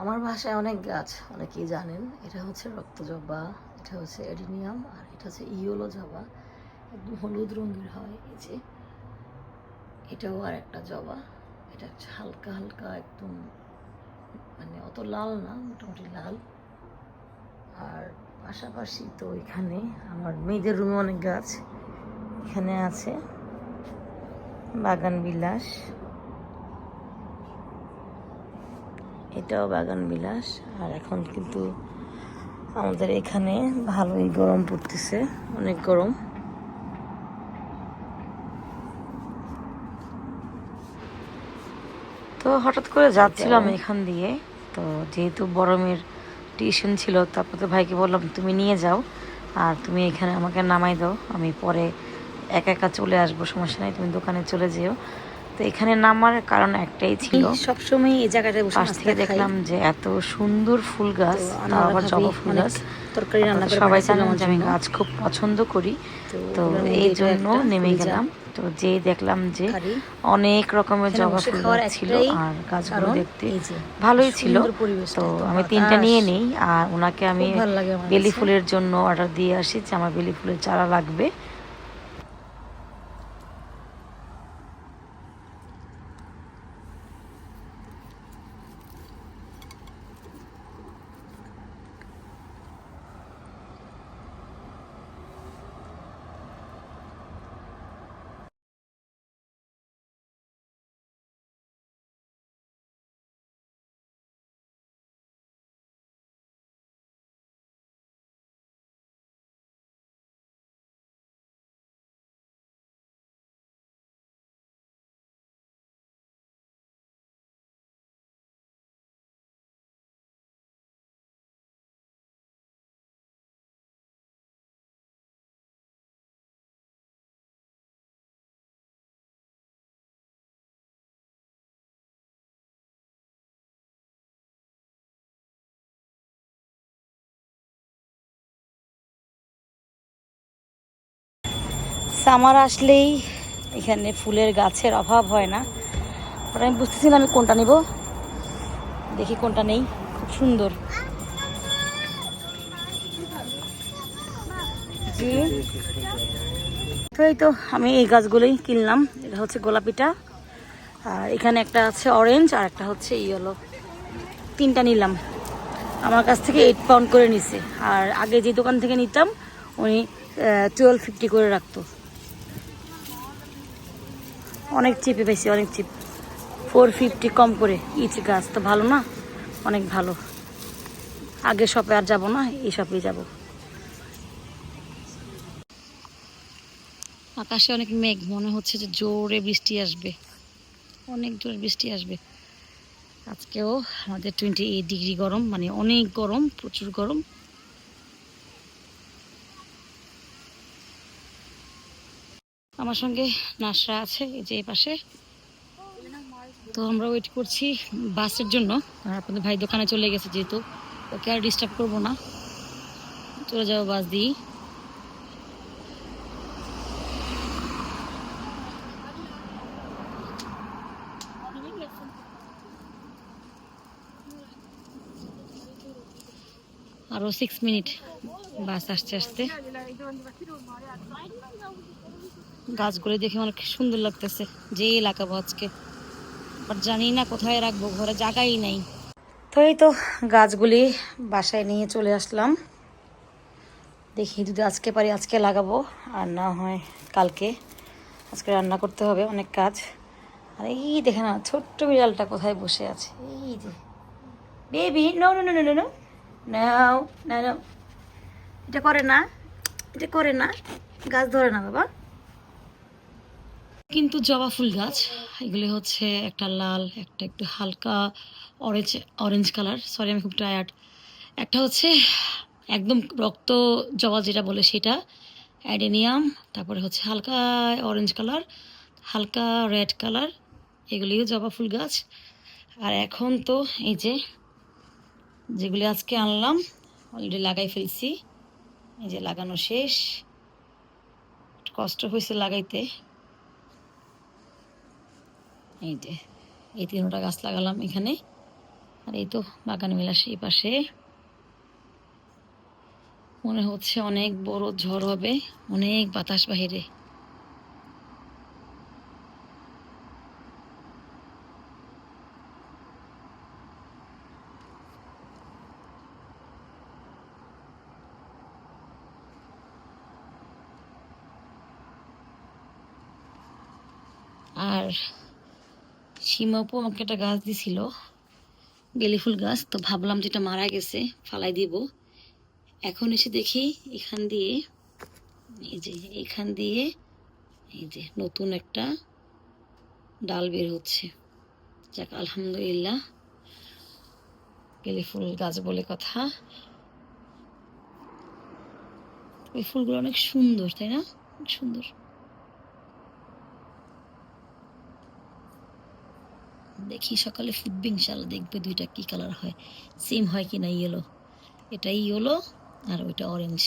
আমার ভাষায় অনেক গাছ অনেকেই জানেন। এটা হচ্ছে রক্তজবা, এটা হচ্ছে এডিনিয়াম, আর এটা হচ্ছে ইয়োলো জবা একদম হলুদ রঙের হয় এই যে। এটাও আর একটা জবা। এটা হালকা হালকা, একদম মানে অত লাল না, মোটামুটি লাল। আর পাশাপাশি তো এখানে আমার মেয়েদের রুমে অনেক গাছ। এখানে আছে বাগান বিলাস। এটাও বাগান বিলাস আর এখন কিন্তু আমাদের এখানে ভালোই গরম পড়তেছে অনেক গরম। তো হঠাৎ করে যাচ্ছিলাম এখান দিয়ে। তো যেহেতু বরমের টিউশন ছিল তারপর তো ভাইকে বললাম তুমি নিয়ে যাও আর তুমি এখানে আমাকে নামাই দাও। আমি পরে একা একা চলে আসব সমস্যা নাই তুমি দোকানে চলে যেও। তো এখানে নামার কারণ একটাই ছিল। সবসময় এই জায়গাটায় বসে পাশ থেকে দেখলাম যে এত সুন্দর ফুল গাছ তাও আবার জবা ফুল গাছ। তরকারি রান্না সবাই জানেন যে আমি গাছ খুব পছন্দ করি। তো এই জন্য নেমে গেলাম। তো যে দেখলাম যে অনেক রকমের জবা ফুল গাছ ছিল আর গাছগুলো দেখতে ভালোই ছিল। তো আমি তিনটা নিয়ে নেই আর ওনাকে আমি বেলি ফুলের জন্য অর্ডার দিয়ে আসি যে আমার বেলি ফুলের চারা লাগবে। সামার আসলেই এখানে ফুলের গাছের অভাব হয় না। পরে আমি বুঝতেছিলাম আমি কোনটা নিব। দেখি কোনটা নেই। খুব সুন্দর। তো এই তো আমি এই গাছগুলোই কিনলাম। এটা হচ্ছে গোলাপিটা। আর এখানে একটা আছে অরেঞ্জ আর একটা হচ্ছে ইয়েলো তিনটা নিলাম। আমার কাছ থেকে এইট পাউন্ড করে নিছে। আর আগে যে দোকান থেকে নিতাম, উনি টুয়েলভ ফিফটি করে রাখতো। অনেক চিপে পেয়েছি অনেক চিপ। ফোর ফিফটি কম করে, ইচ গাছ তো ভালো না, অনেক ভালো। আগে শপে আর যাব না, এই শপেই যাব। আকাশে অনেক মেঘ, মনে হচ্ছে যে জোরে বৃষ্টি আসবে। অনেক জোরে বৃষ্টি আসবে। আজকেও আমাদের টোয়েন্টি এইট ডিগ্রি গরম মানে অনেক গরম, প্রচুর গরম। আমার সঙ্গে নাসরা আছে, এই যে পাশে। তো আমরা ওয়েট করছি বাসের জন্য। আর আপনাদের ভাই দোকানে চলে গেছে যেহেতু। ওকে আর ডিস্টার্ব করব না। চলে যাব বাস দিই আরও সিক্স মিনিট বাস আসতে আসতে গাছগুলো দেখে অনেক সুন্দর লাগতেছে, যে লাগাবো আজকে। বাট জানি না কোথায় রাখব, ঘরে জায়গাই নাই। তো এই তো গাছগুলি বাসায় নিয়ে চলে আসলাম। দেখি যদি আজকে পারি আজকে লাগাবো, আর না হয় কালকে। আজকে রান্না করতে হবে, অনেক কাজ। আর এই দেখে না, ছোট্ট বিড়ালটা কোথায় বসে আছে? এই যে। Baby no no no no no নাও না না এটা করে না, এটা করে না, গাছ ধরে না বাবা। কিন্তু জবা ফুল গাছ, এগুলি হচ্ছে একটা লাল, একটা একটু হালকা অরেঞ্জ অরেঞ্জ কালার সরি আমি খুব টায়ার্ড একটা হচ্ছে একদম রক্ত জবা যেটা বলে সেটা, অ্যাডেনিয়াম, তারপরে হচ্ছে হালকা অরেঞ্জ কালার হালকা রেড কালার এগুলিও জবা ফুল গাছ। আর এখন তো এই যে, যেগুলি আজকে আনলাম অলরেডি লাগাই ফেলছি। এই যে লাগানো শেষ। কষ্ট হয়েছে লাগাইতে। এই যে, এই তিনটা গাছ লাগালাম এখানে। আর এই তো বাগান মেলা সেই পাশে। মনে হচ্ছে অনেক বড় ঝড় হবে, অনেক বাতাস বাহিরে। আর সীমাপু আমাকে একটা গাছ দিছিল, বেলি ফুল গাছ, তো ভাবলাম যেটা মারা গেছে ফালাই দিব। এখন এসে দেখি এখান দিয়ে, এই যে এখান দিয়ে, এই যে নতুন একটা ডাল বের হচ্ছে। যাক, আলহামদুলিল্লাহ, বেলি ফুল গাছ বলে কথা। ওই ফুলগুলো অনেক সুন্দর, তাই না? সুন্দর। দেখি সকালে ফুটবে, ইনশাল্লাহ দেখবে দুইটা কি কালার হয় সেম হয় কি না ইয়েলো এটাই ইয়েলো আর ওইটা অরেঞ্জ